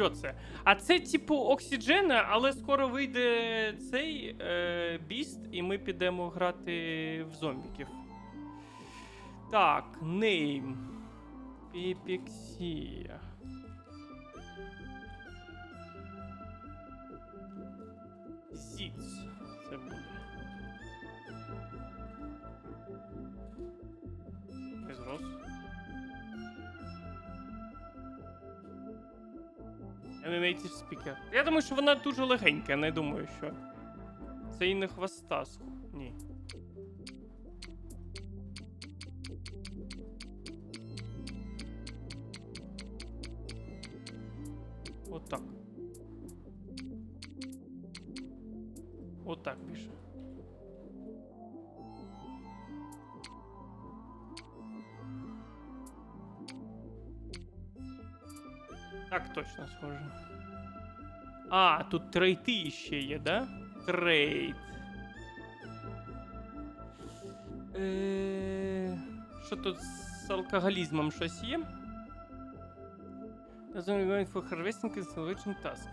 Що це? А це, типу, оксіджена, але скоро вийде цей е, біст, і ми підемо грати в зомбіків. Так, нейм. Піпіксія. Зіц. Це буде. Native speaker. Я думаю, що вона дуже легенька, не думаю, що. Це і не хвоста. Ні. Отак. Отак більше. Точно схоже. А, тут трейти ще є, да? Трейд. Е, Що тут з алкоголізмом щось є? Going for harvesting and salvation task.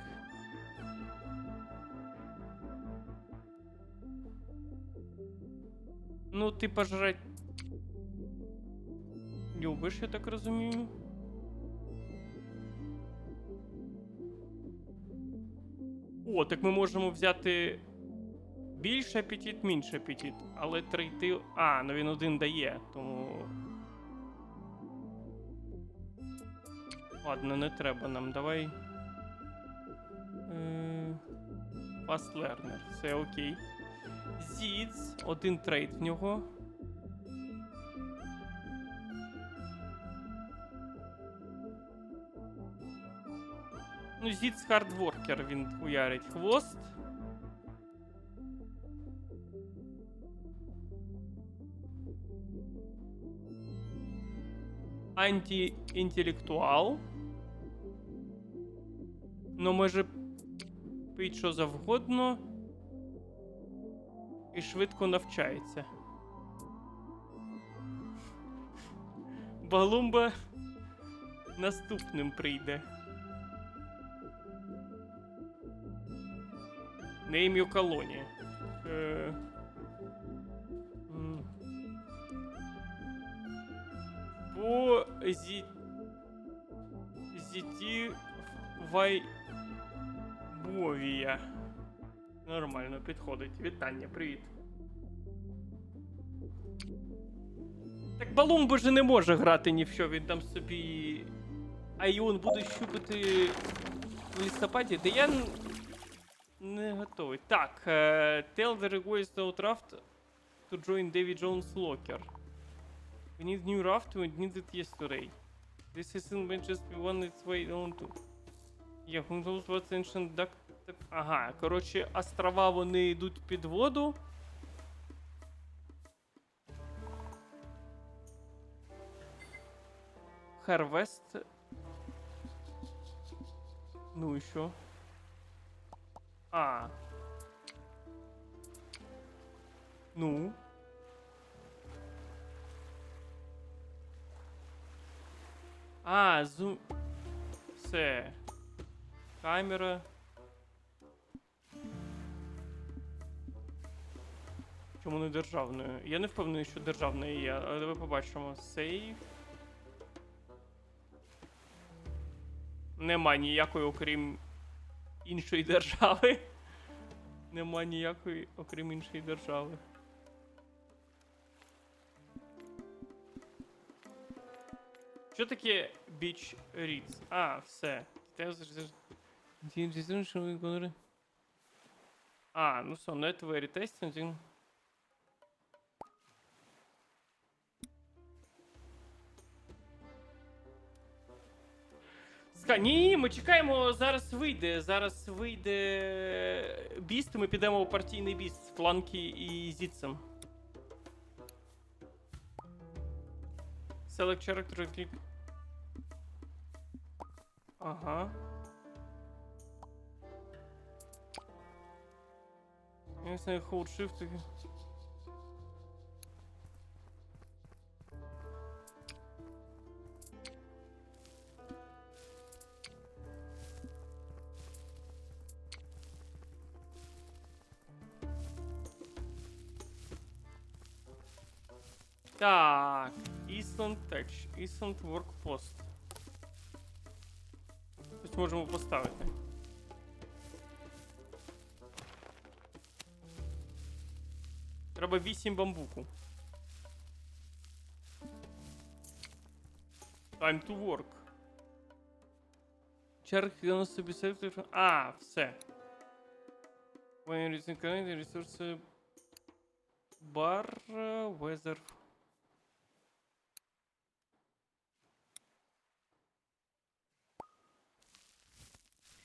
Ну, ти пожрать. Любиш, я так розумію. О, так ми можемо взяти більше апетит, менше апетит. Але трейти. А, ну він один дає, тому. Ладно, не треба нам. Давай. Е, Fast Learner, все окей. Зіц, один трейд в нього. Ну, Зіц хардворкер, він хуярить хвост. Антиінтелектуал. Ну, може пить що завгодно. І швидко навчається. Балумба наступним прийде. Name your colony. По зі... зіті Вайбовія. Нормально, підходить. Вітання, привіт. Так Балумба же не може грати ні в що, він там собі. Айон буде щупати в листопаді, де я не готовий. Так, е, tell the request draft to join Davy Jones locker. We need new raft, we need it yesterday. This isn't just one its way on to. Yeah, who knows what's ancient duck. Ага, коротше, острова вони йдуть під воду. Harvest. Ну і що? А. Ну. А, зум. Все. Камера. Чому не державною? Я не впевнений, що державною є, але давай побачимо. Сейф. Нема ніякої, окрім іншої держави. Нема ніякої, окрім іншої держави. Що таке Beach Reads? А, все. А, ну все, network retesting. Ска... Ні, ми чекаємо, зараз вийде. Зараз вийде біст, ми підемо у партійний біст з фланки і зіцем. Select character click. Ага. Я не знаю, hold shift. Так, Island Tech, Island Workpost. Ось можемо поставити. Треба 8 бамбуку. Time to work. Черги на собі сектор. А, все. When using current resource bar uh, weather.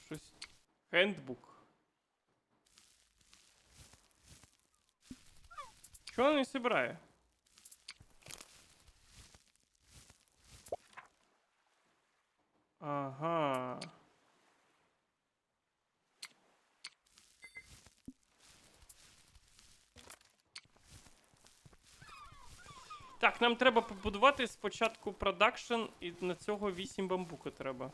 Щось. Хендбук. Чого не зібрає? Ага. Так, нам треба побудувати спочатку продакшн, і на цього 8 бамбука треба.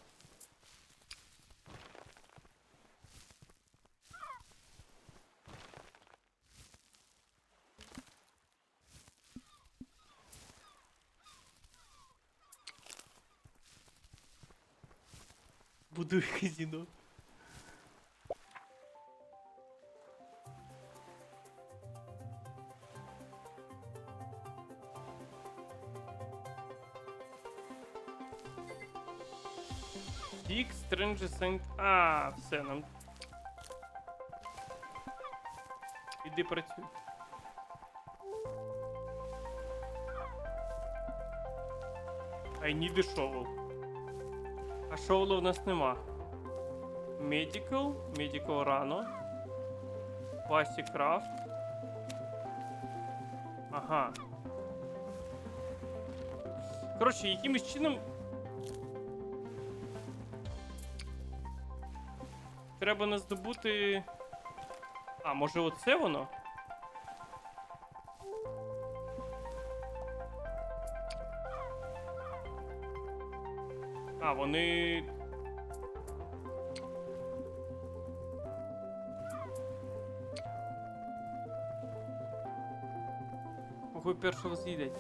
Будуй казино. Дік, Стренджі Сейнт. А, все, нам. Іди працюй. I need a shovel. А шоулу в нас нема. Medical, Medical рано. Basic Craft. Ага. Коротше, якимось чином. Треба наздобути. А, може оце воно? А, вони. Кого першого з'їдять?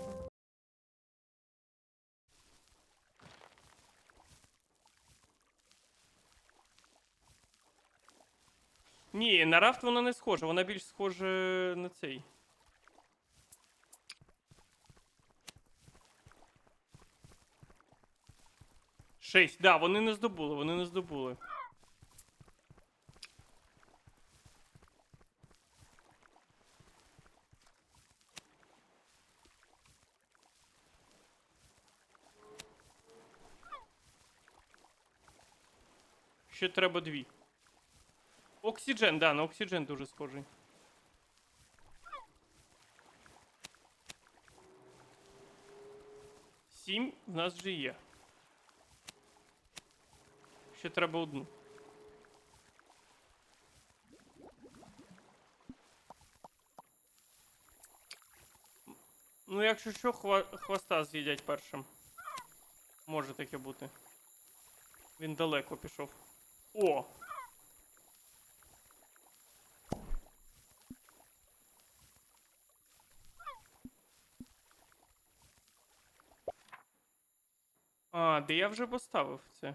Ні, на рафт вона не схожа, вона більш схожа на цей. Шесть, да, вони не здобули, вони не здобули. Ще треба дві. Оксиджен, да, на оксиджен дуже схожий. Сім в нас вже є. Ще треба одну. Ну, якщо що, хва хвоста з'їдять першим. Може таке бути. Він далеко пішов. О! А, де я вже поставив це?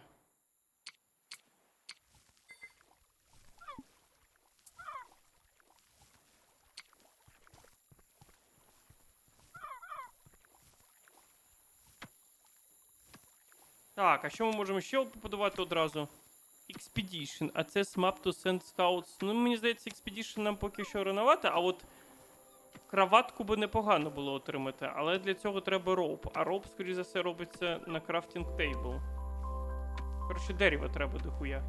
Так, а що ми можемо ще побудувати одразу? Expedition, а це Map to Send Scouts. Ну, мені здається, Expedition нам поки що рановато, а от краватку би непогано було отримати, але для цього треба роуп. А роуп, скоріш за все, робиться на крафтинг тейбл. Коротше, дерева треба дохуя.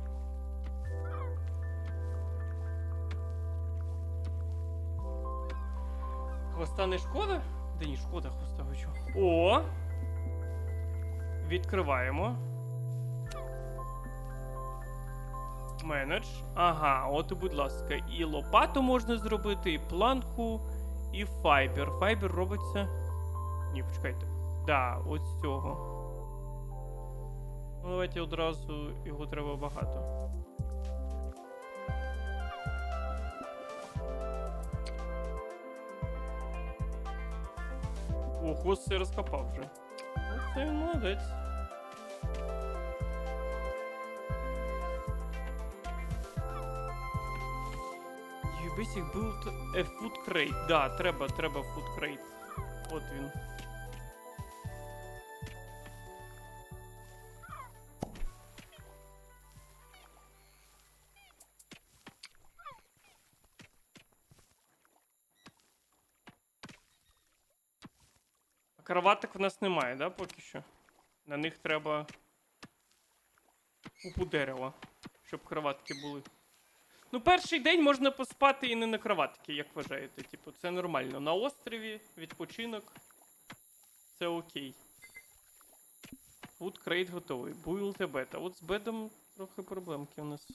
Хвоста не шкода? Да ні, шкода хвоста хочу. О! Відкриваємо. Менедж. Ага, от і будь ласка, і лопату можна зробити, і планку, і файбер. Файбер робиться. Ні, почекайте. Да, от з цього. Ну, давайте одразу його треба багато. О, хвост все розкопав вже. Це він молодець. You basic build a food crate. Да, треба, треба food crate. От він. Кроваток в нас немає, да, поки що? На них треба купу дерева, щоб кроватки були. Ну, перший день можна поспати і не на кроватки, як вважаєте. Типу, це нормально. На острові, відпочинок. Це окей. Food crate готовий. Build a bed. А от з бедом трохи проблемки у нас.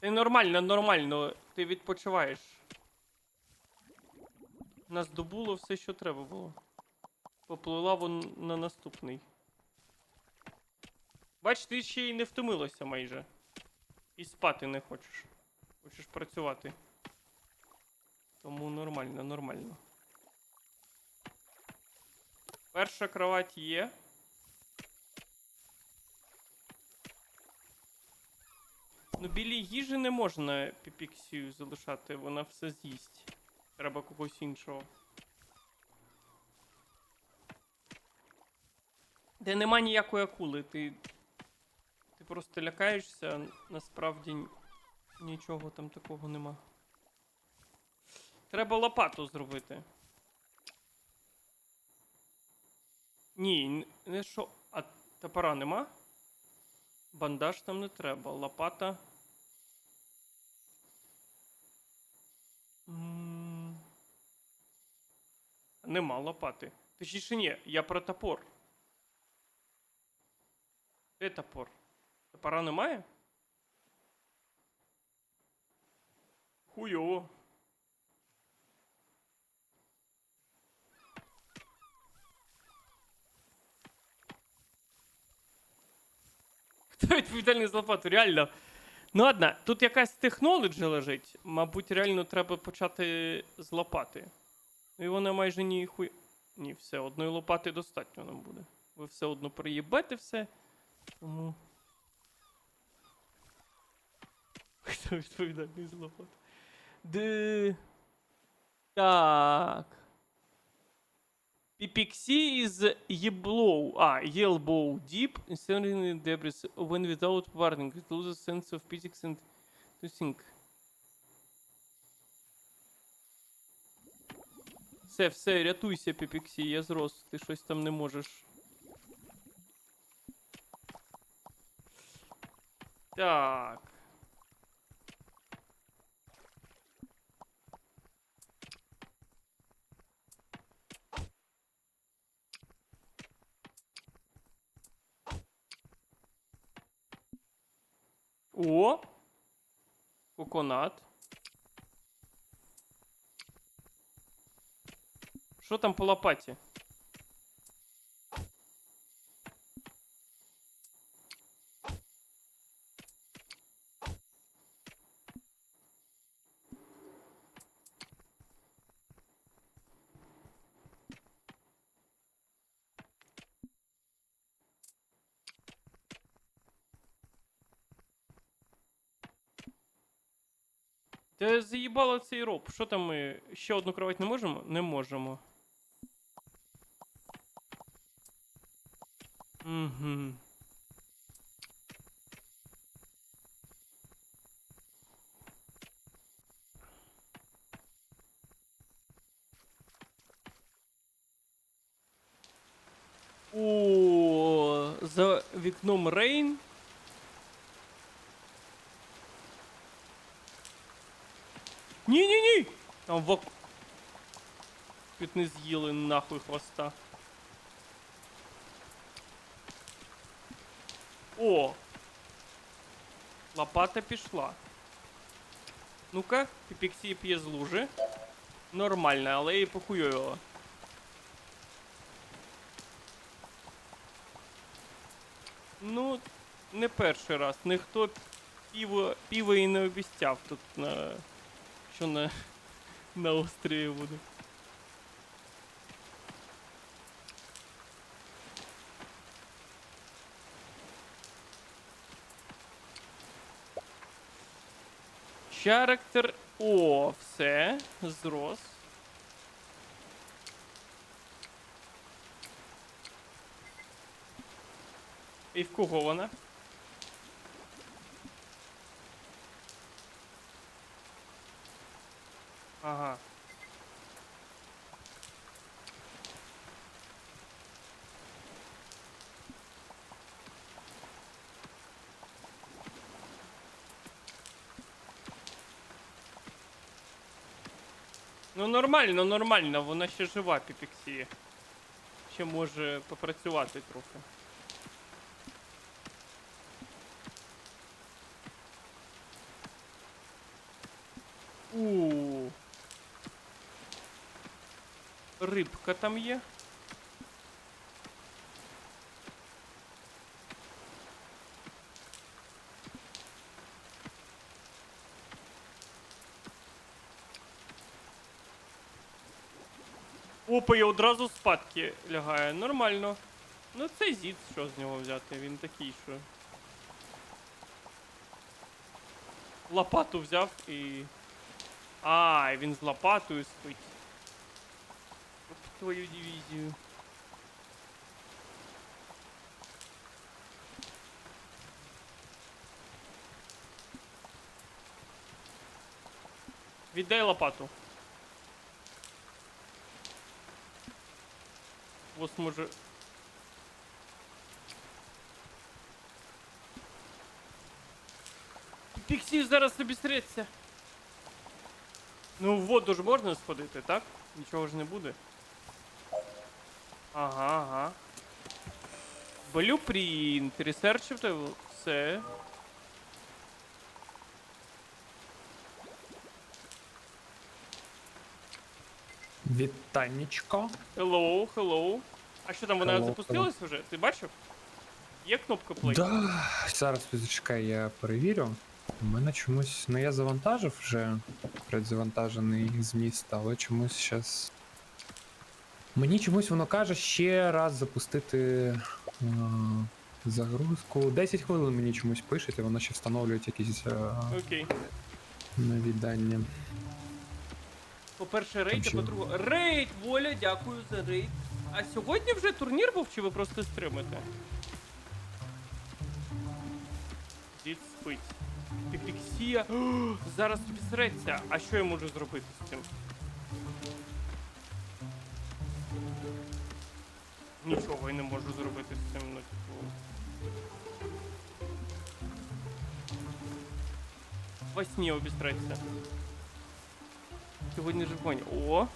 Це нормально, нормально. Ти відпочиваєш. Нас добуло все, що треба було. Поплила вон на наступний. Бач, ти ще й не втомилася майже. І спати не хочеш. Хочеш працювати. Тому нормально, нормально. Перша кровать є. Ну, білій їжі не можна піпіксію залишати, вона все з'їсть. Треба когось іншого. Де нема ніякої акули, ти. Ти просто лякаєшся, насправді нічого там такого нема. Треба лопату зробити. Ні, не що. А топора нема? Бандаж там не треба. Лопата. Нема лопати. Точніше ні, я про топор. Де топор? Топора немає? Хуйово. Хто відповідальний за лопату? Реально. Ну ладно, тут якась технологія лежить. Мабуть, реально треба почати з лопати. І вона майже ні хуй. Ні, все, одної лопати достатньо нам буде. Ви все одно приїбете все. Тому. Хто відповідальний за лопату? Де. Так. PPXC is Yellow. А, Deep, inserting in debris when without warning. It loses sense of physics and to think. Все, все, рятуйся, PPXC, я зрос, ти щось там не можеш. Так. О! Коконат. Що там по лопаті? Та заїбало цей роб. Що там ми? Ще одну кровать не можемо? Не можемо. Угу. О, за вікном Рейн. Ні-ні-ні! Там вак... Чуть не з'їли нахуй хвоста. О! Лопата пішла. Ну-ка, піпіксі п'є з лужи. Нормально, але і похуйово. Ну, не перший раз. Ніхто піво піво і не обіцяв тут, на, що на на острові буде. Character. О, все, зрос. І в кого вона? Ага. Ну нормально, нормально, вона ще жива, Піпіксі. Ще може попрацювати трохи. У. Рибка там є. Опа, і одразу спадки лягає. Нормально. Ну це зід, що з нього взяти, він такий, що. Лопату взяв і. А, він з лопатою спить. Твою дивізію. Віддай лопату. Ось може. Піксі зараз обістриться. Ну, в воду ж можна сходити, так? Нічого ж не буде. Ага, ага. Блюпринт. Ресерчив то все. Вітаннячко. Hello, hello. А що там, вона Hello, запустилась вже? Ти бачив? Є кнопка play? Да. Зараз почекай, я перевірю. У мене чомусь. Ну я завантажив вже предзавантажений з міста, але чомусь зараз. Мені чомусь воно каже ще раз запустити е, загрузку. 10 хвилин мені чомусь пишуть, і воно ще встановлюють якісь е, Окей. нові дані. По-перше, рейд, а по-друге. Рейд! Воля, дякую за рейд. А сьогодні вже турнір був, чи ви просто стримите? Дід спить. Піпіксія. О, Зараз обісреться. А що я можу зробити з цим? Нічого я не можу зробити з цим, ну типу. Во сні обістреться. Сьогодні же конь. О!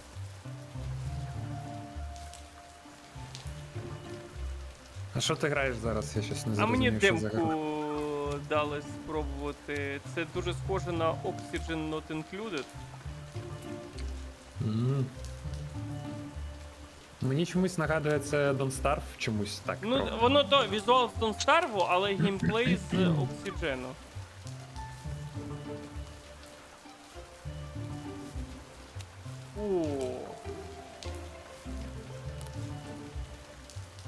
А що ти граєш зараз? Я щось не А зрозумів, мені що за гра. демку дали спробувати. Це дуже схоже на Oxygen Not Included. М. Мені чомусь нагадує це Don't Starve чомусь так. Ну, трохи. воно то візуал з Don't Starve, але геймплей з Oxygen. О,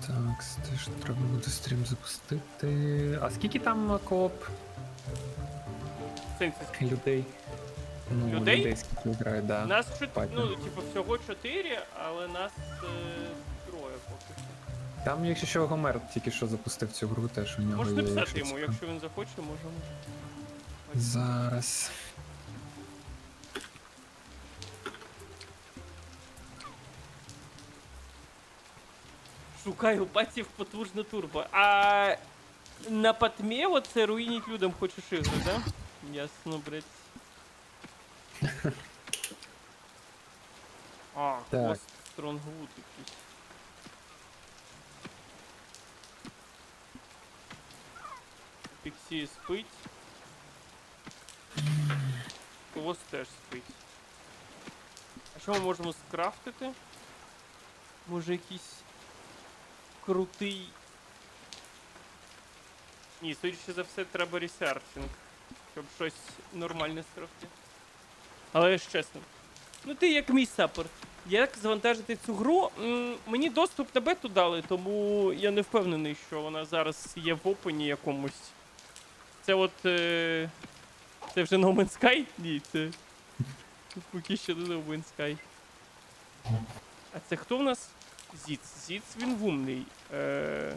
Так, теж треба буде стрім запустити. А скільки там кооп сенсі, людей? Ну, Людей? людей скільки грають, да. нас чот... Патні. ну, типу, всього 4, але нас е, троє поки що. Там, якщо що, Гомер тільки що запустив цю гру, теж у нього Можна є. написати якщо йому, цікаво. якщо він захоче, можемо. Зараз. Шукаю паців потужно турбо. А на патмі оце руїніть людям хочеш ігри, да? Ясно, блять. А, Так. хвост Стронгвуд якийсь. Піксі спить. Хвост теж спить. А що ми можемо скрафтити? Може якийсь крутий. Ні, судячи за все, треба ресерчинг, щоб щось нормальне скрафти. Але ж чесно. Ну ти як мій сапер. Як завантажити цю гру? М, мені доступ на бету дали, тому я не впевнений, що вона зараз є в опені якомусь. Це от. Е... Це вже No Man's Sky? Ні, це. Поки що не No Man's Sky. А це хто в нас? Зіц. Зіц він вумний. Е...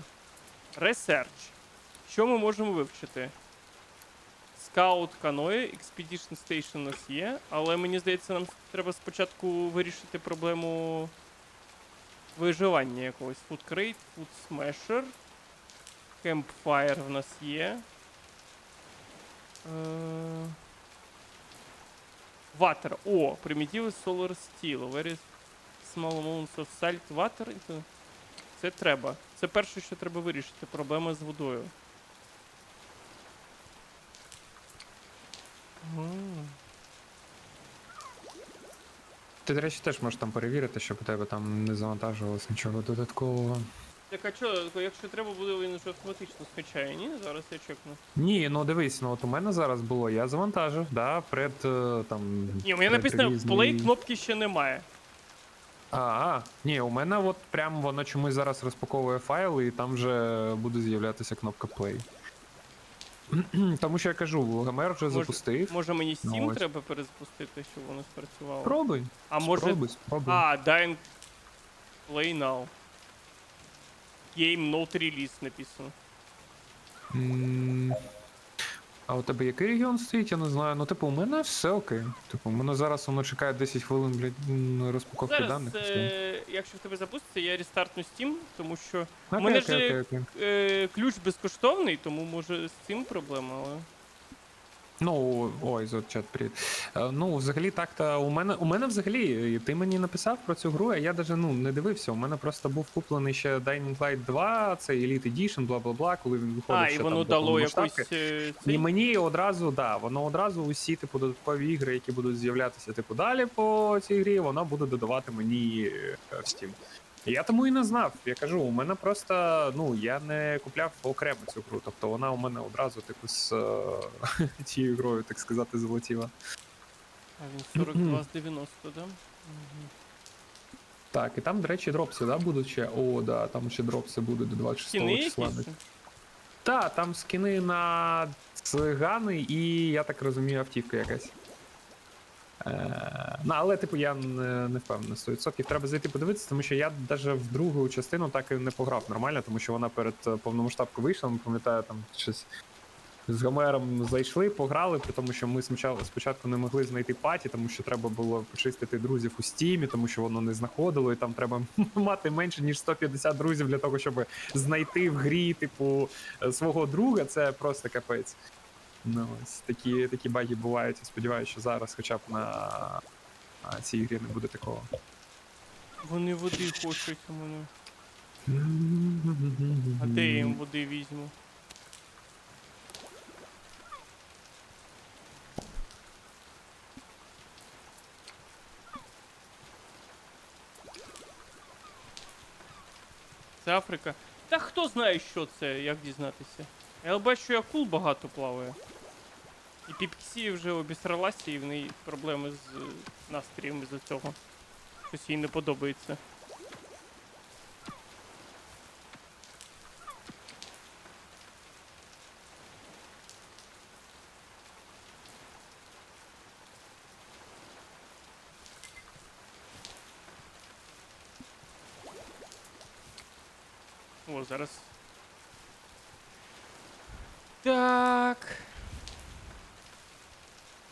Research. Що ми можемо вивчити? Scout Canoe, Expedition Station у нас є, але мені здається, нам треба спочатку вирішити проблему виживання якогось. Food Crate, Food Smasher. Campfire в нас є. Water. О, примітиви Solar Steel. Very small amounts of salt water. Це треба. Це перше, що треба вирішити. Проблема з водою. Ти, до речі, теж можеш там перевірити, щоб у тебе там не завантажувалось нічого додаткового. Так а чо, якщо треба буде, він вже автоматично скачає, ні? Зараз я чекну. Ні, ну дивись, ну от у мене зараз було, я завантажив, да, пред е, там. Ні, у мене написано предрелізний- play кнопки ще немає. А, а, ні, у мене от прям воно чомусь зараз розпаковує файли, і там вже буде з'являтися кнопка play. Тому що я кажу, Гомер вже Може- запустив. Може мені Steam ну, треба перезапустити, щоб воно спрацювало. Пробуй. А може. Спробуй, спробуй. А, Dying Play Now. Game Note Release написано. М, А у тебе який регіон стоїть, я не знаю. Ну, типу, у мене все окей. Типу, у мене зараз воно чекає 10 хвилин, блядь, розпаковки Зараз, даних. е, якщо в тебе запуститься, я рестартну Steam, тому що Окей, мене окей, же- окей, окей. е, ключ безкоштовний, тому може з цим проблема, але. Ну, ой, чат, привіт. Е, Ну, взагалі, так-то у мене у мене взагалі, ти мені написав про цю гру, а я даже ну не дивився. У мене просто був куплений ще Dying Light 2, це Elite Edition, бла бла бла, коли він виходив. А, ще і воно до дало якось. е, І мені одразу, да, воно одразу усі типу додаткові ігри, які будуть з'являтися типу далі по цій грі, воно буде додавати мені е, в Steam. Я тому і не знав. Я кажу, у мене просто ну я не купляв окремо цю гру. Тобто вона у мене одразу типу з е, цією грою, так сказати, залетіла. А він 42 з 90, да? Так, і там, до речі, дропси, да, будуть ще. О, да, там ще дропси будуть до 26 Стіни числа. якісь? Так, там скини на цигани і, я так розумію, автівка якась. Ну, але, типу, я не, не впевнений 100%. Треба зайти подивитися, тому що я навіть в другу частину так і не пограв нормально, тому що вона перед е, повномасштабкою вийшла, не пам'ятаю, там щось з Гомером зайшли, пограли, при тому що ми спочатку, спочатку не могли знайти паті, тому що треба було почистити друзів у стімі, тому що воно не знаходило, і там треба мати менше ніж 150 друзів для того, щоб знайти в грі, типу, е, свого друга. Це просто капець. Ну, ось такі, такі баги бувають. Я сподіваюся, що зараз хоча б на, на цій грі не буде такого. Вони води хочуть у мене. А де я їм води візьму? Це Африка. Та хто знає, що це, як дізнатися. Я бачу, що акул багато плаває. І Піпксі вже обісралася, і в неї проблеми з е, настроєм із-за цього. Щось їй не подобається. О, зараз. Так.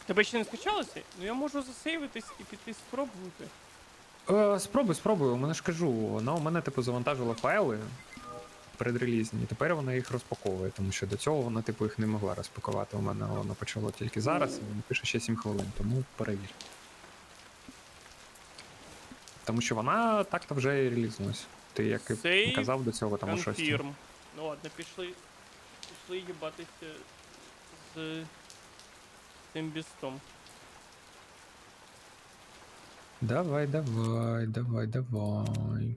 Тебе ще не скачалося? Ну я можу засейвитись і піти спробувати. Е, спробуй, спробуй. У мене ж кажу, вона у мене типу завантажила файли предрелізні, і тепер вона їх розпаковує, тому що до цього вона, типу, їх не могла розпакувати. У мене воно почало тільки зараз, і він пише ще 7 хвилин, тому перевір. Тому що вона так-то вже і релізнулась. Ти як і Save, казав до цього там. Confirm. Ну ладно, пішли. Пішли їбатися з цим бістом. Давай, давай, давай, давай.